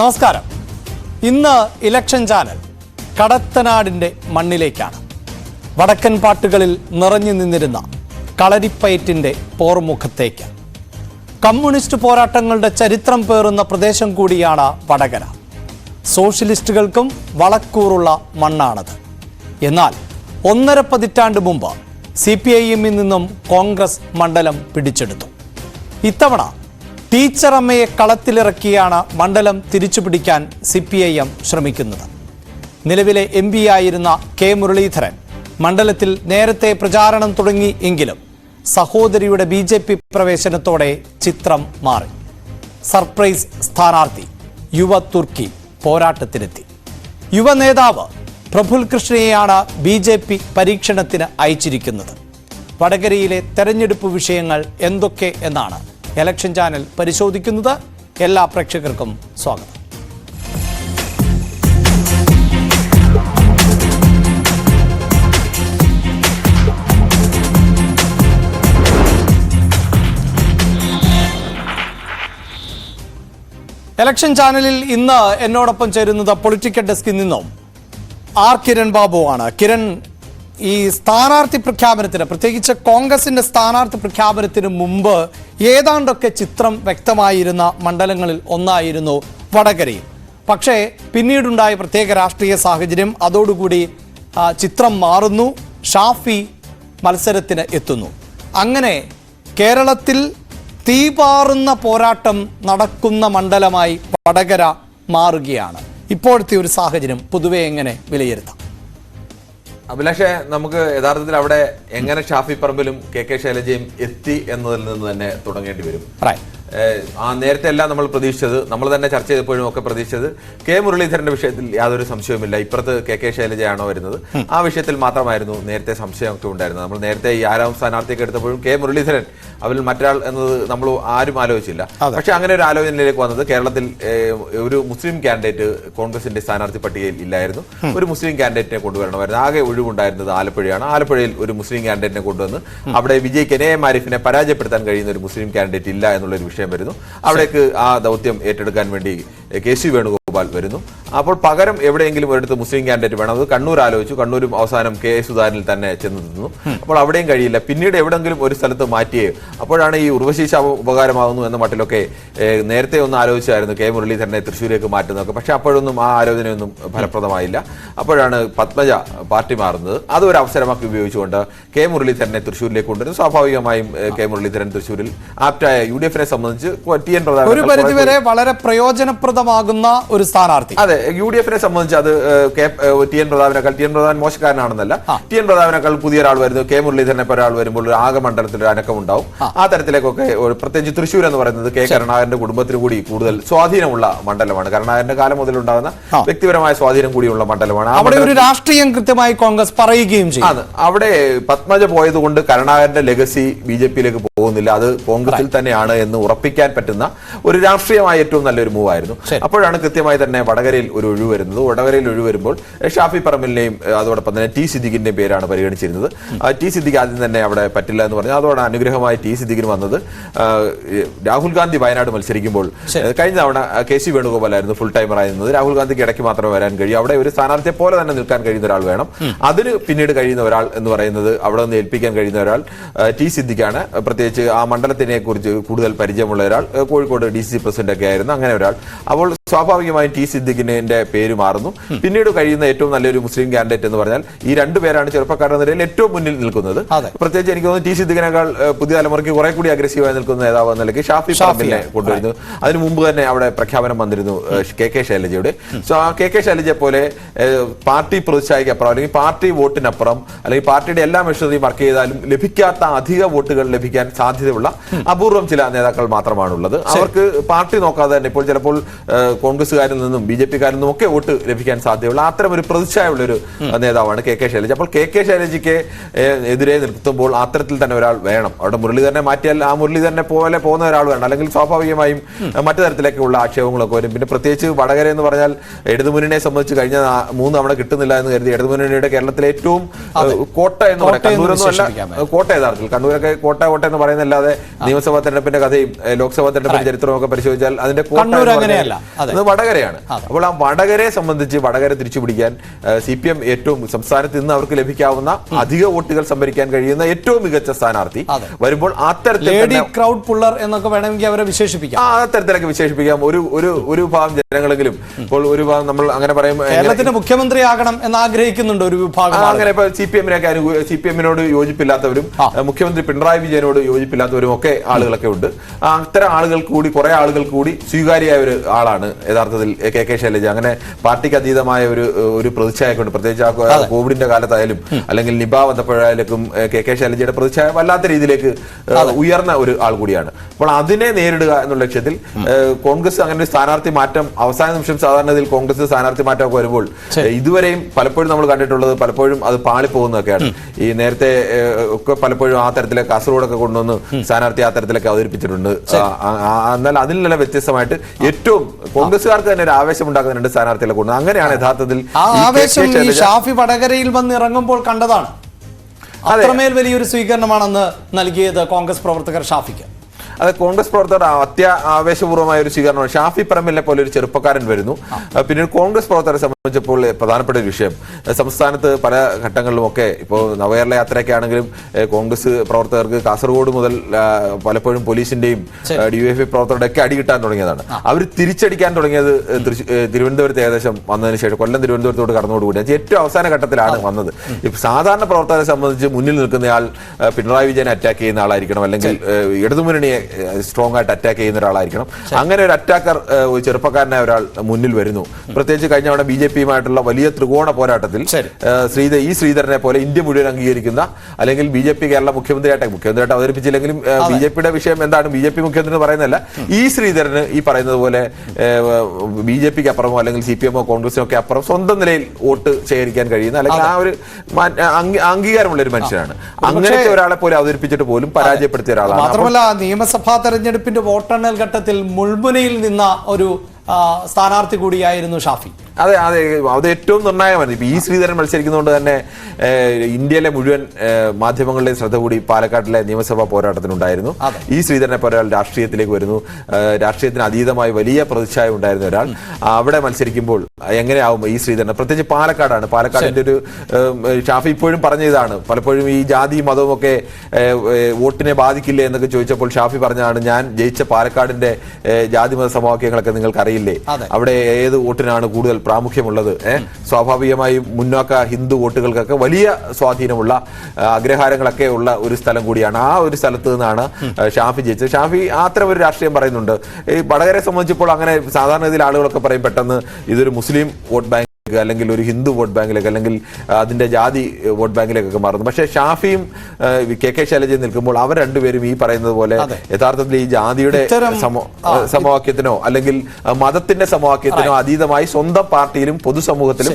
നമസ്കാരം. ഇന്ന് election channel കടത്തനാടിന്റെ മണ്ണിലേക്കാണ്. വടക്കൻ പാട്ടുകളിൽ നിറഞ്ഞു നിന്നിരുന്ന കളരിപ്പയറ്റിന്റെ പോർമുഖത്തേക്ക്. കമ്മ്യൂണിസ്റ്റ് പോരാട്ടങ്ങളുടെ ചരിത്രം പേറുന്ന പ്രദേശം കൂടിയാണ് വടകര. സോഷ്യലിസ്റ്റുകൾക്കും വളക്കൂറുള്ള മണ്ണാണത്. എന്നാൽ ഒന്നര പതിറ്റാണ്ട് മുമ്പ് സി പി ഐ എമ്മിൽ നിന്നും കോൺഗ്രസ് മണ്ഡലം പിടിച്ചെടുത്തു. ഇത്തവണ ടീച്ചറമ്മയെ കളത്തിലിറക്കിയാണ് മണ്ഡലം തിരിച്ചുപിടിക്കാൻ സി പി ഐ എം ശ്രമിക്കുന്നത്. നിലവിലെ എം പി ആയിരുന്ന കെ മുരളീധരൻ മണ്ഡലത്തിൽ നേരത്തെ പ്രചാരണം തുടങ്ങി എങ്കിലും സഹോദരിയുടെ ബി ജെ പി പ്രവേശനത്തോടെ ചിത്രം മാറി. സർപ്രൈസ് സ്ഥാനാർത്ഥി യുവ തുർക്കി പോരാട്ടത്തിനെത്തി. യുവ നേതാവ് പ്രഫുൽ കൃഷ്ണയെയാണ് ബി ജെ പി പരീക്ഷണത്തിന് അയച്ചിരിക്കുന്നത്. വടകരയിലെ തെരഞ്ഞെടുപ്പ് വിഷയങ്ങൾ എന്തൊക്കെ എന്നാണ് ഇലക്ഷൻ ചാനൽ പരിശോധിക്കുന്നത് എല്ലാ പ്രേക്ഷകർക്കും സ്വാഗതം. എലക്ഷൻ ചാനലിൽ ഇന്ന് എന്നോടൊപ്പം ചേരുന്നത് പൊളിറ്റിക്കൽ ഡെസ്കിൽ നിന്നും ആർ കിരൺ ബാബു ആണ് കിരൺ ഈ സ്ഥാനാർത്ഥി പ്രഖ്യാപനത്തിന് പ്രത്യേകിച്ച് കോൺഗ്രസിന്റെ സ്ഥാനാർത്ഥി പ്രഖ്യാപനത്തിന് മുമ്പ് ഏതാണ്ടൊക്കെ ചിത്രം വ്യക്തമായിരുന്ന മണ്ഡലങ്ങളിൽ ഒന്നായിരുന്നു വടകരയിൽ പക്ഷേ പിന്നീടുണ്ടായ പ്രത്യേക രാഷ്ട്രീയ സാഹചര്യം അതോടുകൂടി ചിത്രം മാറുന്നു ഷാഫി മത്സരത്തിന് എത്തുന്നു. അങ്ങനെ കേരളത്തിൽ തീപാറുന്ന പോരാട്ടം നടക്കുന്ന മണ്ഡലമായി വടകര മാറുകയാണ്. ഇപ്പോഴത്തെ ഒരു സാഹചര്യം പൊതുവെ എങ്ങനെ വിലയിരുത്താം? അഭിലാഷെ നമുക്ക് യഥാർത്ഥത്തിൽ അവിടെ എങ്ങനെ ഷാഫി പറമ്പിലും കെ കെ ശൈലജയും എത്തി എന്നതിൽ നിന്ന് തന്നെ തുടങ്ങേണ്ടി വരും. ആ നേരത്തെ എല്ലാം നമ്മൾ പ്രതീക്ഷിച്ചത്. നമ്മൾ തന്നെ ചർച്ച ചെയ്തപ്പോഴും ഒക്കെ പ്രതീക്ഷിച്ചത്. കെ മുരളീധരന്റെ വിഷയത്തിൽ യാതൊരു സംശയവുമില്ല. ഇപ്പുറത്ത് കെ കെ ശൈലജയാണോ വരുന്നത്. ആ വിഷയത്തിൽ മാത്രമായിരുന്നു നേരത്തെ സംശയമൊക്കെ ഉണ്ടായിരുന്നത്. നമ്മൾ നേരത്തെ ഈ ആരാം സ്ഥാനാർത്ഥിയൊക്കെ എടുത്തപ്പോഴും കെ മുരളീധരൻ അവരിൽ മറ്റൊരാൾ എന്നത് നമ്മൾ ആരും ആലോചിച്ചില്ല. പക്ഷെ അങ്ങനെ ഒരു ആലോചനയിലേക്ക് വന്നത് കേരളത്തിൽ ഒരു മുസ്ലിം കാൻഡിഡേറ്റ് കോൺഗ്രസിന്റെ സ്ഥാനാർത്ഥി പട്ടികയിൽ ഇല്ലായിരുന്നു. ഒരു മുസ്ലിം കാൻഡിഡേറ്റിനെ കൊണ്ടുവരണമായിരുന്നു. ആകെ ഒഴിവുണ്ടായിരുന്നത് ആലപ്പുഴയാണ്. ആലപ്പുഴയിൽ ഒരു മുസ്ലിം കാൻഡിഡേറ്റിനെ കൊണ്ടുവന്ന് അവിടെ വിജയ് കെനെ മാരിഫിനെ പരാജയപ്പെടുത്താൻ കഴിയുന്ന ഒരു മുസ്ലിം കാൻഡിഡേറ്റ് ഇല്ല എന്നുള്ളൊരു വിഷയം വരുന്നു. അവിടേക്ക് ആ ദൗത്യം ഏറ്റെടുക്കാൻ വേണ്ടി കെ സി വേണുഗോപാൽ വരുന്നു. അപ്പോൾ പകരം എവിടെയെങ്കിലും ഒരിടത്ത് മുസ്ലിം കാൻഡിഡേറ്റ് വേണം. അത് കണ്ണൂർ ആലോചിച്ചു. കണ്ണൂരും അവസാനം കെ എ സുധാകരനിൽ തന്നെ ചെന്ന് നിന്നു. അപ്പോൾ അവിടെയും കഴിയില്ല. പിന്നീട് എവിടെങ്കിലും ഒരു സ്ഥലത്ത് മാറ്റിയേ അപ്പോഴാണ് ഈ ഉർവശി ശാപം ഉപകാരമാകുന്നു എന്ന മട്ടിലൊക്കെ നേരത്തെ ഒന്ന് ആലോചിച്ചായിരുന്നു കെ മുരളീധരനെ തൃശ്ശൂരേക്ക് മാറ്റുന്നതൊക്കെ. പക്ഷെ അപ്പോഴൊന്നും ആ ആലോചനയൊന്നും ഫലപ്രദമായില്ല. അപ്പോഴാണ് പത്മജ പാർട്ടി മാറുന്നത്. അത് ഒരു അവസരമാക്കി ഉപയോഗിച്ചുകൊണ്ട് കെ മുരളീധരനെ തൃശ്ശൂരിലേക്ക് കൊണ്ടുവരും സ്വാഭാവികമായും കെ മുരളീധരൻ തൃശ്ശൂരിൽ ആപ്റ്റായ യു ഡി എഫിനെ സംബന്ധിച്ച് ടി എൻ പ്രധാന ഒരു പരിധിവരെ വളരെ പ്രയോജനപ്രദമാകുന്ന ഒരു സ്ഥാനാർത്ഥി. അതെ. യു ഡി എഫിനെ സംബന്ധിച്ച് അത് കെ ടി എൻ പ്രതാപനേക്കാൾ ടി എൻ പ്രതാപൻ മോശക്കാരനാണെന്നല്ല. ടി എൻ പ്രതാപനേക്കാൾ പുതിയ ഒരാൾ വരുന്നു കെ മുരളീധരനെ ഒരാൾ വരുമ്പോൾ ഒരു ആകെ മണ്ഡലത്തിൽ ഒരു അനക്കം ഉണ്ടാവും ആ തരത്തിലേക്കൊക്കെ ഒരു പ്രത്യേകിച്ച് തൃശ്ശൂർ എന്ന് പറയുന്നത് കെ കരുണാകരന്റെ കുടുംബത്തിന് കൂടി കൂടുതൽ സ്വാധീനമുള്ള മണ്ഡലമാണ്. കരുണാകരന്റെ കാലം മുതൽ ഉണ്ടാകുന്ന വ്യക്തിപരമായ സ്വാധീനം കൂടിയുള്ള മണ്ഡലമാണ്. അവിടെ ഒരു രാഷ്ട്രീയം കൃത്യമായി കോൺഗ്രസ് പറയുകയും ചെയ്യും അവിടെ പത്മജ പോയതുകൊണ്ട് കരുണാകരന്റെ ലെഗസി ബി ജെ പിയിലേക്ക് പോകുന്നില്ല. അത് കോൺഗ്രസിൽ തന്നെയാണ് എന്ന് ഉറപ്പിക്കാൻ പറ്റുന്ന ഒരു രാഷ്ട്രീയമായ ഏറ്റവും നല്ലൊരു മൂവായിരുന്നു. അപ്പോഴാണ് കൃത്യമായി തന്നെ വടകരയിൽ ഒരു ഒഴിവ് വരുന്നത്. വടകരയിൽ ഒഴിവ് വരുമ്പോൾ ഷാഫി പറമ്പിലിനെയും അതോടൊപ്പം തന്നെ ടി സിദ്ദിഖിന്റെയും പേരാണ് പരിഗണിച്ചിരുന്നത്. ടി സിദ്ദിഖ് ആദ്യം തന്നെ അവിടെ പറ്റില്ല എന്ന് പറഞ്ഞു അതോടെ അനുഗ്രഹമായി ടി സിദ്ദിഖിന് വന്നത്. രാഹുൽ ഗാന്ധി വയനാട് മത്സരിക്കുമ്പോൾ കഴിഞ്ഞ തവണ കെ സി വേണുഗോപാലായിരുന്നു ഫുൾ ടൈമറായി നിന്നത്. രാഹുൽ ഗാന്ധിക്ക് ഇടയ്ക്ക് മാത്രമേ വരാൻ കഴിയൂ. അവിടെ ഒരു സ്ഥാനാർത്ഥിയെ പോലെ തന്നെ നിൽക്കാൻ കഴിയുന്ന ഒരാൾ വേണം. അതിന് പിന്നീട് കഴിയുന്ന ഒരാൾ എന്ന് പറയുന്നത് അവിടെ നിന്ന് ഏൽപ്പിക്കാൻ കഴിയുന്ന ഒരാൾ ടി സിദ്ദിഖാണ്. പ്രത്യേകിച്ച് ആ മണ്ഡലത്തിനെ കുറിച്ച് കൂടുതൽ പരിചയമുള്ള ഒരാൾ. കോഴിക്കോട് ഡി സി പ്രസിഡന്റ് ഒക്കെ ആയിരുന്നു. അങ്ങനെ ഒരാൾ. അപ്പോൾ സ്വാഭാവികമായും ടി സിദ്ദിഖിന്റെ പേര് മാറുന്നു. പിന്നീട് കഴിയുന്ന ഏറ്റവും നല്ലൊരു മുസ്ലിം കാൻഡിഡേറ്റ് എന്ന് പറഞ്ഞാൽ ഈ രണ്ടു പേരാണ് ചെറുപ്പക്കാരുടെ നിലയിൽ ഏറ്റവും മുന്നിൽ നിൽക്കുന്നത്. പ്രത്യേകിച്ച് എനിക്ക് തോന്നുന്നു ടി സിദ്ദിഖിനേക്കാൾ പുതിയ തലമുറയ്ക്ക് കുറെ കൂടി അഗ്രസീവായി നിൽക്കുന്ന നേതാവ് എന്ന നിലയ്ക്ക് ഷാഫി ഷാഫിനെ പറമ്പിലിനെ കൊണ്ടുവരുന്നു. അതിനു മുമ്പ് തന്നെ അവിടെ പ്രഖ്യാപനം വന്നിരുന്നു കെ കെ ശൈലജയുടെ. സോ ആ കെ കെ ശൈലജയെ പോലെ പാർട്ടി പാർട്ടി പ്രതിച്ഛായക്കപ്പുറം അല്ലെങ്കിൽ പാർട്ടി വോട്ടിനപ്പുറം അല്ലെങ്കിൽ പാർട്ടിയുടെ എല്ലാ മെഷീനറിയും വർക്ക് ചെയ്താലും ലഭിക്കാത്ത അധിക വോട്ടുകൾ ലഭിക്കാൻ സാധ്യതയുള്ള അപൂർവം ചില നേതാക്കൾ മാത്രമാണുള്ളത്. അവർക്ക് പാർട്ടി നോക്കാതെ തന്നെ ഇപ്പോൾ ചിലപ്പോൾ കോൺഗ്രസ്സുകാരിൽ നിന്നും ബി ജെ പിക്കാരിൽ നിന്നും ഒക്കെ വോട്ട് ലഭിക്കാൻ സാധ്യതയുള്ള അത്തരം ഒരു പ്രതിച്ഛായുള്ള ഒരു നേതാവാണ് കെ കെ ശൈലജ. അപ്പോൾ കെ കെ ശൈലജയ്ക്ക് എതിരെ നിർത്തുമ്പോൾ അത്തരത്തിൽ തന്നെ ഒരാൾ വേണം. അവിടെ മുരളീധരനെ മാറ്റിയാൽ ആ മുരളീധരനെ പോലെ പോകുന്ന ഒരാൾ വേണം. അല്ലെങ്കിൽ സ്വാഭാവികമായും മറ്റു തരത്തിലേക്കുള്ള ആക്ഷേപങ്ങളൊക്കെ വരും. പിന്നെ പ്രത്യേകിച്ച് വടകര എന്ന് പറഞ്ഞാൽ ഇടതുമുന്നണിയെ സംബന്ധിച്ച് കഴിഞ്ഞ മൂന്ന് തവണ കിട്ടുന്നില്ല എന്ന് കരുതി ഇടതുമുന്നണിയുടെ കേരളത്തിലെ ഏറ്റവും കോട്ട എന്ന് പറയുന്നത് കോട്ട യഥാർത്ഥത്തിൽ. കണ്ണൂരൊക്കെ കോട്ട കോട്ട എന്ന് പറയുന്നല്ലാതെ നിയമസഭാ തെരഞ്ഞെടുപ്പിന്റെ കഥയും ലോക്സഭാ തെരഞ്ഞെടുപ്പിന്റെ ചരിത്രവും ഒക്കെ പരിശോധിച്ചാൽ അതിന്റെ കോട്ട അതെ. വടകരയാണ്. അപ്പോൾ ആ വടകരയെ സംബന്ധിച്ച് വടകര തിരിച്ചു പിടിക്കാൻ സി പി എം ഏറ്റവും സംസ്ഥാനത്ത് ഇന്ന് അവർക്ക് ലഭിക്കാവുന്ന അധിക വോട്ടുകൾ സംഭരിക്കാൻ കഴിയുന്ന ഏറ്റവും മികച്ച സ്ഥാനാർത്ഥി വരുമ്പോൾ അത്തരത്തിൽ ക്രൗഡ് പുള്ളർ എന്നൊക്കെ വേണമെങ്കിൽ അവരെ വിശേഷിപ്പിക്കാം. ആ തരത്തിലൊക്കെ വിശേഷിപ്പിക്കാം. ഒരു ഒരു ഒരു ഭാഗം ജനങ്ങളെങ്കിലും ഇപ്പോൾ ഒരു ഭാഗം നമ്മൾ അങ്ങനെ പറയും കേരളത്തിന്റെ മുഖ്യമന്ത്രി ആകണം എന്ന് ആഗ്രഹിക്കുന്നുണ്ട് ഒരു വിഭാഗം അങ്ങനെ ഇപ്പൊ സി പി എമ്മിനൊക്കെ സി പി എമ്മിനോട് യോജിപ്പില്ലാത്തവരും മുഖ്യമന്ത്രി പിണറായി വിജയനോട് യോജിപ്പില്ലാത്തവരും ഒക്കെ ആളുകളൊക്കെ ഉണ്ട്. ആ, അത്തരം ആളുകൾ കൂടി കുറെ ആളുകൾ കൂടി സ്വീകാര്യമായ ഒരു ആളാണ് യഥാർത്ഥത്തിൽ കെ കെ ശൈലജ അങ്ങനെ പാർട്ടിക്ക് അതീതമായ ഒരു ഒരു പ്രതിച്ഛായ ഉണ്ട് പ്രത്യേകിച്ച് ആ കോവിഡിന്റെ കാലത്തായാലും അല്ലെങ്കിൽ നിബ വന്നപ്പോഴായാലും കെ കെ ശൈലജയുടെ പ്രതിച്ഛായ വല്ലാത്ത രീതിയിലേക്ക് ഉയർന്ന ഒരു ആൾ കൂടിയാണ്. അപ്പോൾ അതിനെ നേരിടുക എന്നുള്ള ലക്ഷ്യത്തിൽ കോൺഗ്രസ് അങ്ങനെ ഒരു സ്ഥാനാർത്ഥി മാറ്റം അവസാന നിമിഷം സാധാരണ ഇതിൽ കോൺഗ്രസ് സ്ഥാനാർത്ഥി മാറ്റമൊക്കെ വരുമ്പോൾ ഇതുവരെയും പലപ്പോഴും നമ്മൾ കണ്ടിട്ടുള്ളത് പലപ്പോഴും അത് പാളിപ്പോകുന്നതൊക്കെയാണ്. ഈ നേരത്തെ ഒക്കെ പലപ്പോഴും ആ തരത്തിലെ കാസർഗോഡൊക്കെ കൊണ്ടുവന്ന് സ്ഥാനാർത്ഥി ആ തരത്തിലൊക്കെ അവതരിപ്പിച്ചിട്ടുണ്ട്. എന്നാൽ അതിൽ നല്ല വ്യത്യസ്തമായിട്ട് ഏറ്റവും കോൺഗ്രസ്സുകാർക്ക് തന്നെ ഒരു ആവേശം ഉണ്ടാക്കുന്ന രണ്ട് സ്ഥാനാർത്ഥികളെ കൊണ്ട്. അങ്ങനെയാണ് യഥാർത്ഥത്തിൽ ആ ഈ. ആവേശം ഷാഫി വടകരയിൽ വന്ന് ഇറങ്ങുമ്പോൾ കണ്ടതാണ്. അതെ. അത്രമേൽ വലിയൊരു സ്വീകരണമാണെന്ന് നൽകിയത് കോൺഗ്രസ് പ്രവർത്തകർ ഷാഫിക്ക്. അത് കോൺഗ്രസ് പ്രവർത്തകർ അത്യ ആവേശപൂർവമായ ഒരു സ്വീകരണമാണ്. ഷാഫി പറമ്പിലിനെ പോലെ ഒരു ചെറുപ്പക്കാരൻ വരുന്നു. പിന്നെ കോൺഗ്രസ് പ്രവർത്തകരെ സംബന്ധിച്ചപ്പോൾ പ്രധാനപ്പെട്ട ഒരു വിഷയം. സംസ്ഥാനത്ത് പല ഘട്ടങ്ങളിലും ഒക്കെ ഇപ്പോൾ നവകേരള യാത്രയൊക്കെ ആണെങ്കിലും കോൺഗ്രസ് പ്രവർത്തകർക്ക് കാസർഗോഡ് മുതൽ പലപ്പോഴും പോലീസിന്റെയും ഡി എഫ് ഐ പ്രവർത്തകരുടെ ഒക്കെ അടി കിട്ടാൻ തുടങ്ങിയതാണ്. അവർ തിരിച്ചടിക്കാൻ തുടങ്ങിയത് തിരുവനന്തപുരത്ത് ഏകദേശം വന്നതിന് ശേഷം കൊല്ലം തിരുവനന്തപുരത്തോട് കടന്നുകൂടി ഏറ്റവും അവസാന ഘട്ടത്തിലാണ് വന്നത്. ഇപ്പൊ സാധാരണ പ്രവർത്തകരെ സംബന്ധിച്ച് മുന്നിൽ നിൽക്കുന്നയാൾ പിണറായി വിജയനെ അറ്റാക്ക് ചെയ്യുന്ന ആളായിരിക്കണം. അല്ലെങ്കിൽ ഇടതുമുന്നണിയെ സ്ട്രോങ് ആയിട്ട് അറ്റാക്ക് ചെയ്യുന്ന ഒരാളായിരിക്കണം. അങ്ങനെ ഒരു അറ്റാക്കർ ചെറുപ്പക്കാരനായ ഒരാൾ മുന്നിൽ വരുന്നു. പ്രത്യേകിച്ച് കഴിഞ്ഞ തവണ ബി ജെ പിയുമായിട്ടുള്ള വലിയ ത്രികോണ പോരാട്ടത്തിൽ ശ്രീധ ഈ ശ്രീധരനെ പോലെ ഇന്ത്യ മുഴുവൻ അംഗീകരിക്കുന്ന അല്ലെങ്കിൽ ബി ജെ പി കേരള മുഖ്യമന്ത്രിയായിട്ട് മുഖ്യമന്ത്രിയായിട്ട് അവതരിപ്പിച്ചില്ലെങ്കിലും ബി ജെ പിയുടെ വിഷയം എന്താണ്? ബി ജെ പി മുഖ്യമന്ത്രി എന്ന് പറയുന്നതല്ല. ഈ ശ്രീധരന് ഈ പറയുന്നത് പോലെ ബി ജെ പിക്ക് അപ്പുറമോ അല്ലെങ്കിൽ സി പി എമ്മോ കോൺഗ്രസിനോ ഒക്കെ അപ്പുറം സ്വന്തം നിലയിൽ വോട്ട് ശേഖരിക്കാൻ കഴിയുന്ന അല്ലെങ്കിൽ ആ ഒരു അംഗീകാരമുള്ള ഒരു മനുഷ്യനാണ്. അങ്ങനത്തെ ഒരാളെ പോലെ അവതരിപ്പിച്ചിട്ട് പോലും പരാജയപ്പെടുത്തിയ ഒരാളാണ്. മാത്രമല്ല നിയമസഭാ തെരഞ്ഞെടുപ്പിന്റെ വോട്ടെണ്ണൽ ഘട്ടത്തിൽ മുൾമുനയിൽ നിന്ന ഒരു സ്ഥാനാർത്ഥി കൂടിയായിരുന്നു ഷാഫി. അതെ അതെ അത് ഏറ്റവും നിർണായകമാണ്. ഇപ്പൊ ഈ ശ്രീധരൻ മത്സരിക്കുന്നതുകൊണ്ട് തന്നെ ഇന്ത്യയിലെ മുഴുവൻ മാധ്യമങ്ങളുടെ മാധ്യമങ്ങളുടെയും ശ്രദ്ധ കൂടി പാലക്കാട്ടിലെ നിയമസഭാ പോരാട്ടത്തിനുണ്ടായിരുന്നു. ഈ ശ്രീധരനെ പോലെ ഒരാൾ രാഷ്ട്രീയത്തിലേക്ക് വരുന്നു. രാഷ്ട്രീയത്തിന് അതീതമായി വലിയ പ്രതിച്ഛായ ഉണ്ടായിരുന്ന ഒരാൾ. അവിടെ മത്സരിക്കുമ്പോൾ എങ്ങനെയാവും ഈ ശ്രീധരനെ? പ്രത്യേകിച്ച് പാലക്കാടാണ്. പാലക്കാടിന്റെ ഒരു ഷാഫി ഇപ്പോഴും പറഞ്ഞ ഇതാണ് പലപ്പോഴും ഈ ജാതി മതവും ഒക്കെ വോട്ടിനെ ബാധിക്കില്ലേ എന്നൊക്കെ ചോദിച്ചപ്പോൾ ഷാഫി പറഞ്ഞതാണ് ഞാൻ ജയിച്ച പാലക്കാടിന്റെ ജാതി മത സമവാക്യങ്ങളൊക്കെ നിങ്ങൾക്ക് അറിയില്ലേ അവിടെ ഏത് വോട്ടിനാണ് കൂടുതൽ പ്രാമുഖ്യമുള്ളത്. സ്വാഭാവികമായും മുന്നോക്ക ഹിന്ദു വോട്ടുകൾക്കൊക്കെ വലിയ സ്വാധീനമുള്ള അഗ്രഹാരങ്ങളൊക്കെ ഉള്ള ഒരു സ്ഥലം കൂടിയാണ്. ആ ഒരു സ്ഥലത്ത് നിന്നാണ് ഷാഫി ജയിച്ചത്. ഷാഫി അത്തരം ഒരു രാഷ്ട്രീയം പറയുന്നുണ്ട്. ഈ വടകരെ സംബന്ധിച്ചപ്പോൾ അങ്ങനെ സാധാരണഗതിയിൽ ആളുകളൊക്കെ പറയും പെട്ടെന്ന് ഇതൊരു മുസ്ലിം വോട്ട് ബാങ്ക് അല്ലെങ്കിൽ ഒരു ഹിന്ദു വോട്ട് ബാങ്കിലേക്ക് അല്ലെങ്കിൽ അതിന്റെ അതിന്റെ ജാതി വോട്ട് ബാങ്കിലേക്കൊക്കെ മാറുന്നു. പക്ഷേ ഷാഫിയും കെ കെ ശൈലജയും നിൽക്കുമ്പോൾ അവർ രണ്ടുപേരും ഈ പറയുന്നത് പോലെ യഥാർത്ഥത്തിൽ ഈ ജാതിയുടെ സമവാക്യത്തിനോ അല്ലെങ്കിൽ മതത്തിന്റെ സമവാക്യത്തിനോ അതീതമായി സ്വന്തം പാർട്ടിയിലും പൊതുസമൂഹത്തിലും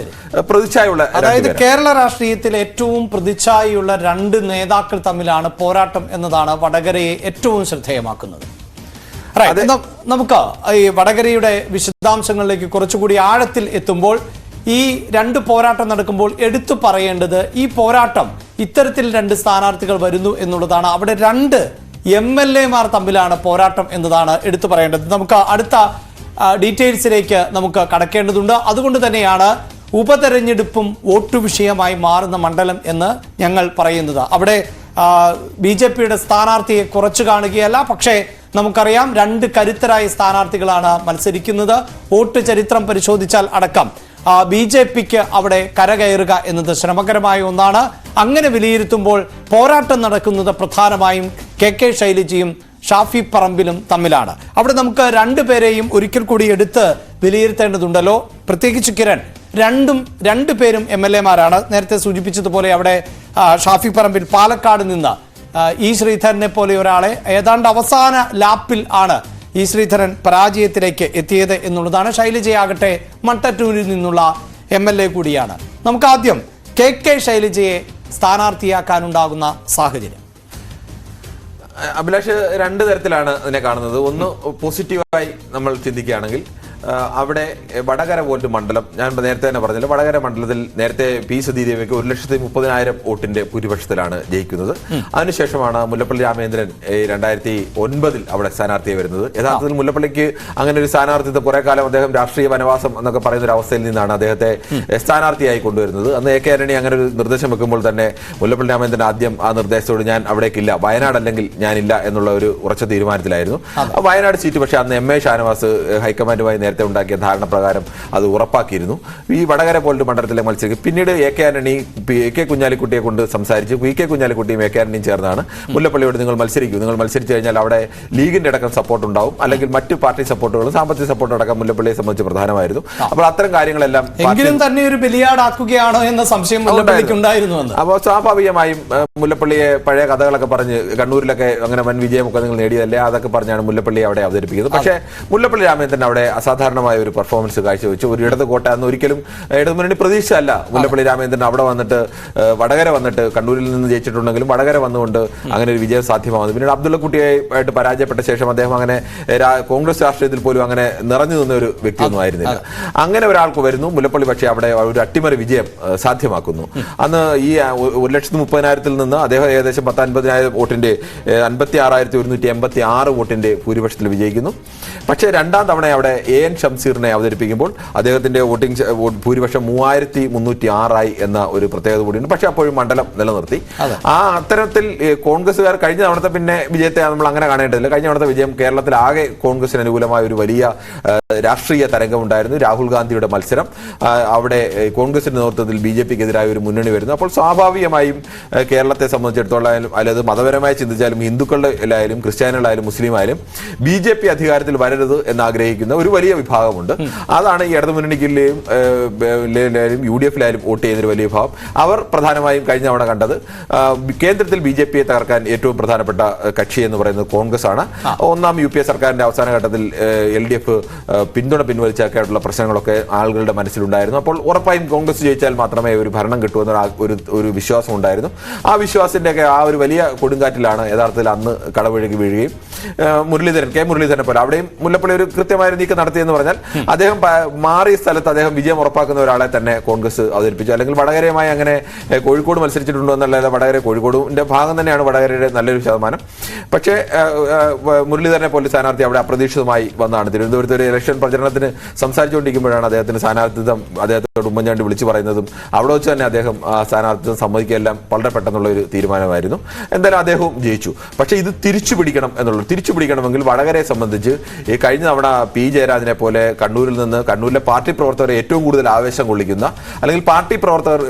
പ്രതിച്ഛായുള്ള അതായത് കേരള രാഷ്ട്രീയത്തിൽ ഏറ്റവും പ്രതിച്ഛായുള്ള രണ്ട് നേതാക്കൾ തമ്മിലാണ് പോരാട്ടം എന്നതാണ് വടകരയെ ഏറ്റവും ശ്രദ്ധേയമാക്കുന്നത്. നമുക്ക് ഈ വടകരയുടെ വിശദാംശങ്ങളിലേക്ക് കുറച്ചുകൂടി ആഴത്തിൽ എത്തുമ്പോൾ ഈ രണ്ട് പോരാട്ടം നടക്കുമ്പോൾ എടുത്തു പറയേണ്ടത് ഈ പോരാട്ടം ഇത്തരത്തിൽ രണ്ട് സ്ഥാനാർത്ഥികൾ വരുന്നു എന്നുള്ളതാണ്. അവിടെ രണ്ട് എം എൽ എമാർ തമ്മിലാണ് പോരാട്ടം എന്നതാണ് എടുത്തു പറയേണ്ടത്. നമുക്ക് അടുത്ത ഡീറ്റെയിൽസിലേക്ക് നമുക്ക് കടക്കേണ്ടതുണ്ട്. അതുകൊണ്ട് തന്നെയാണ് ഉപതെരഞ്ഞെടുപ്പും വോട്ട് വിഷയമായി മാറുന്ന മണ്ഡലം എന്ന് ഞങ്ങൾ പറയുന്നത്. അവിടെ ബി ജെ പിയുടെ സ്ഥാനാർത്ഥിയെ കുറച്ചു കാണുകയല്ല പക്ഷേ നമുക്കറിയാം രണ്ട് കരുത്തരായ സ്ഥാനാർത്ഥികളാണ് മത്സരിക്കുന്നത്. വോട്ട് ചരിത്രം പരിശോധിച്ചാൽ അടക്കം. ബി ജെ പിക്ക് അവിടെ കരകയറുക എന്നത് ശ്രമകരമായ ഒന്നാണ്. അങ്ങനെ വിലയിരുത്തുമ്പോൾ പോരാട്ടം നടക്കുന്നത് പ്രധാനമായും കെ കെ ശൈലജയും ഷാഫി പറമ്പിലും തമ്മിലാണ്. അവിടെ നമുക്ക് രണ്ടുപേരെയും ഒരിക്കൽ കൂടി എടുത്ത് വിലയിരുത്തേണ്ടതുണ്ടല്ലോ. പ്രത്യേകിച്ച് കിരൺ. രണ്ടും രണ്ടു പേരും എം എൽ എമാരാണ്. നേരത്തെ സൂചിപ്പിച്ചതുപോലെ അവിടെ ഷാഫി പറമ്പിൽ പാലക്കാട് നിന്ന് ഈ ശ്രീധരനെ പോലെ ഒരാളെ. ഏതാണ്ട് അവസാന ലാപ്പിൽ ആണ് ഇ ശ്രീധരൻ പരാജയത്തിലേക്ക് എത്തിയത് എന്നുള്ളതാണ് ശൈലജയാകട്ടെ മട്ടറ്റൂരിൽ നിന്നുള്ള എം എൽ എ കൂടിയാണ്. നമുക്ക് ആദ്യം കെ കെ ശൈലജയെ സ്ഥാനാർത്ഥിയാക്കാനുണ്ടാകുന്ന സാഹചര്യം. അഭിലാഷ് രണ്ട് തരത്തിലാണ് അതിനെ കാണുന്നത്. ഒന്ന് പോസിറ്റീവായി നമ്മൾ ചിന്തിക്കുകയാണെങ്കിൽ അവിടെ വടകര വോട്ട് മണ്ഡലം ഞാൻ നേരത്തെ തന്നെ പറഞ്ഞില്ല വടകര മണ്ഡലത്തിൽ നേരത്തെ പി സുധീദേവിക്ക് ഒരു ലക്ഷത്തി മുപ്പതിനായിരം വോട്ടിന്റെ ഭൂരിപക്ഷത്തിലാണ് ജയിക്കുന്നത്. അതിനുശേഷമാണ് മുല്ലപ്പള്ളി രാമേന്ദ്രൻ രണ്ടായിരത്തി ഒൻപതിൽ അവിടെ സ്ഥാനാർത്ഥിയെ വരുന്നത്. യഥാർത്ഥത്തിൽ മുല്ലപ്പള്ളിക്ക് അങ്ങനെ ഒരു സ്ഥാനാർത്ഥിത്വം കുറെ കാലം അദ്ദേഹം രാഷ്ട്രീയ വനവാസം എന്നൊക്കെ പറയുന്ന ഒരു അവസ്ഥയിൽ നിന്നാണ് അദ്ദേഹത്തെ സ്ഥാനാർത്ഥിയായി കൊണ്ടുവരുന്നത്. അന്ന് എ കെ ആന്റണി അങ്ങനെ ഒരു നിർദ്ദേശം വെക്കുമ്പോൾ തന്നെ മുല്ലപ്പള്ളി രാമേന്ദ്രൻ ആദ്യം ആ നിർദ്ദേശത്തോട് ഞാൻ അവിടേക്കില്ല വയനാട് അല്ലെങ്കിൽ ഞാനില്ല എന്നുള്ള ഒരു ഉറച്ച തീരുമാനത്തിലായിരുന്നു. വയനാട് സീറ്റ് പക്ഷേ അന്ന് എം എ ഷാനവാസ് ഹൈക്കമാൻഡുമായി നേരത്തെ ഉണ്ടാക്കിയ ധാരണ പ്രകാരം അത് ഉറപ്പാക്കിയിരുന്നു. ഈ വടകര പോലീസ് മണ്ഡലത്തിലെ മത്സരിക്കും. പിന്നീട് A K Antony A K കുഞ്ഞാലിക്കുട്ടിയെ കൊണ്ട് സംസാരിച്ച്. പി കെ കുഞ്ഞാലിക്കുട്ടിയും എ കെ ആന്റണിയും ചേർന്നാണ്. മുല്ലപ്പള്ളിയോട് നിങ്ങൾ മത്സരിക്കും. നിങ്ങൾ മത്സരിച്ചു കഴിഞ്ഞാൽ അവിടെ ലീഗിന്റെ അടക്കം സപ്പോർട്ട് ഉണ്ടാവും. അല്ലെങ്കിൽ മറ്റു പാർട്ടി സപ്പോർട്ടുകളും സാമ്പത്തിക സപ്പോർട്ട് അടക്കം മുല്ലപ്പള്ളിയെ സംബന്ധിച്ച് പ്രധാനമായിരുന്നു. അപ്പോൾ അത്തരം കാര്യങ്ങളെല്ലാം എങ്കിലും തന്നെ ഒരു ബലിയാടാക്കുകയാണോ എന്ന സംശയം മുല്ലപ്പള്ളിക്ക് ഉണ്ടായിരുന്നുവെന്ന്. അപ്പോൾ സ്വാഭാവികമായും മുല്ലപ്പള്ളിയെ പഴയ കഥകളൊക്കെ പറഞ്ഞ് കണ്ണൂരിലൊക്കെ അങ്ങനെ വൻ വിജയമൊക്കെ നിങ്ങൾ നേടിയതല്ലേ? അതൊക്കെ പറഞ്ഞാണ് മുല്ലപ്പള്ളി അവിടെ അവതരിപ്പിക്കുന്നത്. പക്ഷേ മുല്ലപ്പള്ളി രാമേന്ദ്രൻ അവിടെ അസാധാരണമായ ഒരു പെർഫോമൻസ് കാഴ്ചവെച്ചു. ഒരു ഇടത് കോട്ട എന്ന് ഒരിക്കലും ഇടതുമുന്നണി പ്രതീക്ഷ അല്ല മുല്ലപ്പള്ളി രാമചന്ദ്രൻ അവിടെ വന്നിട്ട് വടകര വന്നിട്ട് കണ്ണൂരിൽ നിന്ന് ജയിച്ചിട്ടുണ്ടെങ്കിലും വടകര വന്നുകൊണ്ട് അങ്ങനെ ഒരു വിജയം സാധ്യമാകുന്നു. പിന്നീട് അബ്ദുള്ള ആയിട്ട് പരാജയപ്പെട്ട ശേഷം അദ്ദേഹം അങ്ങനെ കോൺഗ്രസ് രാഷ്ട്രീയത്തിൽ പോലും അങ്ങനെ നിറഞ്ഞു നിന്ന ഒരു വ്യക്തിയൊന്നും ആയിരുന്നില്ല. അങ്ങനെ ഒരാൾക്ക് വരുന്നു മുല്ലപ്പള്ളി പക്ഷേ അവിടെ ഒരു അട്ടിമറി വിജയം സാധ്യമാക്കുന്നു. അന്ന് ഈ ഒരു ലക്ഷത്തി മുപ്പതിനായിരത്തിൽ നിന്ന് അദ്ദേഹം ഏകദേശം പത്ത് അൻപതിനായിരം വോട്ടിന്റെ അൻപത്തി ആറായിരത്തി ഒരുന്നൂറ്റി എൺപത്തി ആറ് വോട്ടിന്റെ ഭൂരിപക്ഷത്തിൽ വിജയിക്കുന്നു. പക്ഷേ രണ്ടാം തവണ അവിടെ എ എൻ ഷംസീറിനെ അവതരിപ്പിക്കുമ്പോൾ അദ്ദേഹത്തിന്റെ വോട്ടിംഗ് ഭൂരിപക്ഷം മൂവായിരത്തി മുന്നൂറ്റി ആറായി എന്ന ഒരു പ്രത്യേകത കൂടിയുണ്ട്. പക്ഷേ അപ്പോഴും മണ്ഡലം നിലനിർത്തി. ആ അത്തരത്തിൽ കോൺഗ്രസ്സുകാർ കഴിഞ്ഞ തവണത്തെ പിന്നെ വിജയത്തെ നമ്മൾ അങ്ങനെ കാണേണ്ടതില്ല. കഴിഞ്ഞ തവണത്തെ വിജയം കേരളത്തിൽ ആകെ കോൺഗ്രസിന് അനുകൂലമായ ഒരു വലിയ രാഷ്ട്രീയ തരംഗമുണ്ടായിരുന്നു. രാഹുൽ ഗാന്ധിയുടെ മത്സരം. അവിടെ കോൺഗ്രസിന്റെ നേതൃത്വത്തിൽ ബി ജെ പിക്ക് എതിരായ ഒരു മുന്നണി വരുന്നു. അപ്പോൾ സ്വാഭാവികമായും കേരളത്തെ സംബന്ധിച്ചിടത്തോളം അല്ലെങ്കിൽ അല്ലാതെ മതപരമായി ചിന്തിച്ചാലും ഹിന്ദുക്കളുടെ ആയാലും ക്രിസ്ത്യാനികളായാലും മുസ്ലിം ആയാലും ബി ജെ പി അധികാരത്തിൽ വരരുത് എന്ന് ആഗ്രഹിക്കുന്ന ഒരു വലിയ വിഭാഗമുണ്ട്. അതാണ് ഈ ഇടതു ഇടതുമുന്നണിക്കിലെയും യു ഡി എഫിലായാലും വോട്ട് ചെയ്യുന്നൊരു വലിയ വിഭാഗം. അവർ പ്രധാനമായും കഴിഞ്ഞ തവണ കണ്ടത് കേന്ദ്രത്തിൽ ബി ജെ പിയെ തകർക്കാൻ ഏറ്റവും പ്രധാനപ്പെട്ട കക്ഷി എന്ന് പറയുന്നത് കോൺഗ്രസ് ആണ് ഒന്നാം യു പി എ സർക്കാരിന്റെ അവസാന ഘട്ടത്തിൽ എൽ ഡി എഫ് പിന്തുണ പിൻവലിച്ചൊക്കെയായിട്ടുള്ള പ്രശ്നങ്ങളൊക്കെ ആളുകളുടെ മനസ്സിലുണ്ടായിരുന്നു. അപ്പോൾ ഉറപ്പായും കോൺഗ്രസ് ജയിച്ചാൽ മാത്രമേ ഒരു ഭരണം കിട്ടൂ ഒരു ഒരു വിശ്വാസം ഉണ്ടായിരുന്നു. ആ വിശ്വാസത്തിന്റെ ഒക്കെ ആ ഒരു വലിയ കൊടുങ്കാറ്റിലാണ് യഥാർത്ഥത്തിൽ അന്ന് കടവഴുകി വീഴുകയും മുരളീധരൻ കെ മുരളീധരനെ പോലെ അവിടെയും മുല്ലപ്പള്ളി ഒരു കൃത്യമായ നീക്കം നീക്കം നടത്തിയെന്ന് പറഞ്ഞാൽ അദ്ദേഹം മാറിയ സ്ഥലത്ത് അദ്ദേഹം വിജയം ഉറപ്പാക്കുന്ന ഒരാളെ തന്നെ കോൺഗ്രസ് അവതരിപ്പിച്ചു. അല്ലെങ്കിൽ വടകരയുമായി അങ്ങനെ കോഴിക്കോട് മത്സരിച്ചിട്ടുണ്ടോ എന്നല്ലാതെ വടകര കോഴിക്കോടിന്റെ ഭാഗം തന്നെയാണ് വടകരയുടെ നല്ലൊരു ശതമാനം. പക്ഷേ മുരളീധരനെ പോലെ സ്ഥാനാർത്ഥി അവിടെ അപ്രതീക്ഷിതമായി വന്നാണ്. തിരുവനന്തപുരത്ത് ഒരു ഇലക്ഷൻ പ്രചരണത്തിന് സംസാരിച്ചുകൊണ്ടിരിക്കുമ്പോഴാണ് അദ്ദേഹത്തിന് സ്ഥാനാർത്ഥിത്വം അദ്ദേഹത്തോട് ഉമ്മൻചാണ്ടി വിളിച്ചു പറയുന്നതും അവിടെ വെച്ച് തന്നെ അദ്ദേഹം സ്ഥാനാർത്ഥിത്വം സമ്മതിക്കുകയെല്ലാം വളരെ പെട്ടെന്നുള്ള ഒരു തീരുമാനമായിരുന്നു. എന്തായാലും അദ്ദേഹവും ജയിച്ചു. പക്ഷേ ഇത് തിരിച്ചു പിടിക്കണം എന്നുള്ളത് തിരിച്ചു പിടിക്കണമെങ്കിൽ വടകരയെ സംബന്ധിച്ച് ഈ കഴിഞ്ഞ തവണ പി ജയരാജനെ പോലെ കണ്ണൂരിൽ നിന്ന് കണ്ണൂരിലെ പാർട്ടി പ്രവർത്തകരെ ഏറ്റവും കൂടുതൽ ആവേശം കൊള്ളിക്കുന്ന അല്ലെങ്കിൽ പാർട്ടി പ്രവർത്തകർ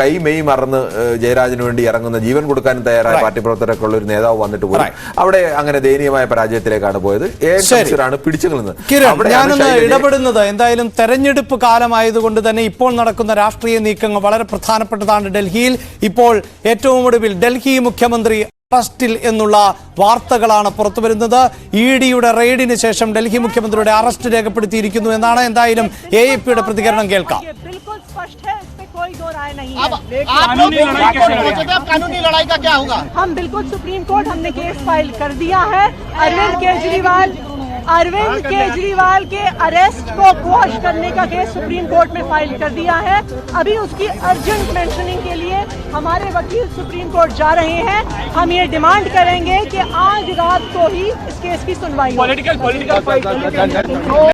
കൈ മെയ് മറന്ന് ജയരാജന് വേണ്ടി ഇറങ്ങുന്ന ജീവൻ കൊടുക്കാൻ തയ്യാറായ പാർട്ടി പ്രവർത്തകരൊക്കെ ഉള്ള ഒരു നേതാവ് വന്നിട്ട് പോയി അവിടെ അങ്ങനെ ദയനീയമായ പരാജയത്തിലേക്കാണ് പോയത്. ശംസീറാണ് പിടിച്ചു നിന്നത് ഞാനൊന്ന് ഇടപെടുന്നത് എന്തായാലും തെരഞ്ഞെടുപ്പ് കാലമായതുകൊണ്ട് തന്നെ ഇപ്പോൾ നടക്കുന്ന രാഷ്ട്രീയ നീക്കങ്ങൾ വളരെ പ്രധാനപ്പെട്ടതാണ് ഡൽഹിയിൽ. ഇപ്പോൾ ഏറ്റവും ഒടുവിൽ ഡൽഹി മുഖ്യമന്ത്രി അറസ്റ്റിൽ എന്നുള്ള വാർത്തകളാണ് പുറത്തുവരുന്നത് ഇ ഡിയുടെ റെയ്ഡിന് ശേഷം ഡൽഹി മുഖ്യമന്ത്രിയുടെ അറസ്റ്റ് രേഖപ്പെടുത്തിയിരിക്കുന്നു എന്നാണ് എന്തായാലും എ എ പിയുടെ പ്രതികരണം കേൾക്കാം ये बिल्कुल स्पष्ट है इस पे कोई दो राय नहीं अब है आप लोग सुप्रीम कोर्ट पहुंचे थे अब कानूनी लड़ाई का क्या होगा हम बिल्कुल सुप्रीम कोर्ट हमने केस फाइल कर दिया है अरविंद केजरीवाल अरविंद केजरीवाल के अरेस्ट को क्वॉश करने का केस सुप्रीम कोर्ट में फ़ाइल कर दिया है। अभी उसकी अर्जेंट मेंशनिंग के लिए हमारे वकील सुप्रीम कोर्ट जा रहे हैं। हम ये डिमांड करेंगे कि आज रात को ही इस केस की सुनवाई पॉलिटिकल पॉलिटिकल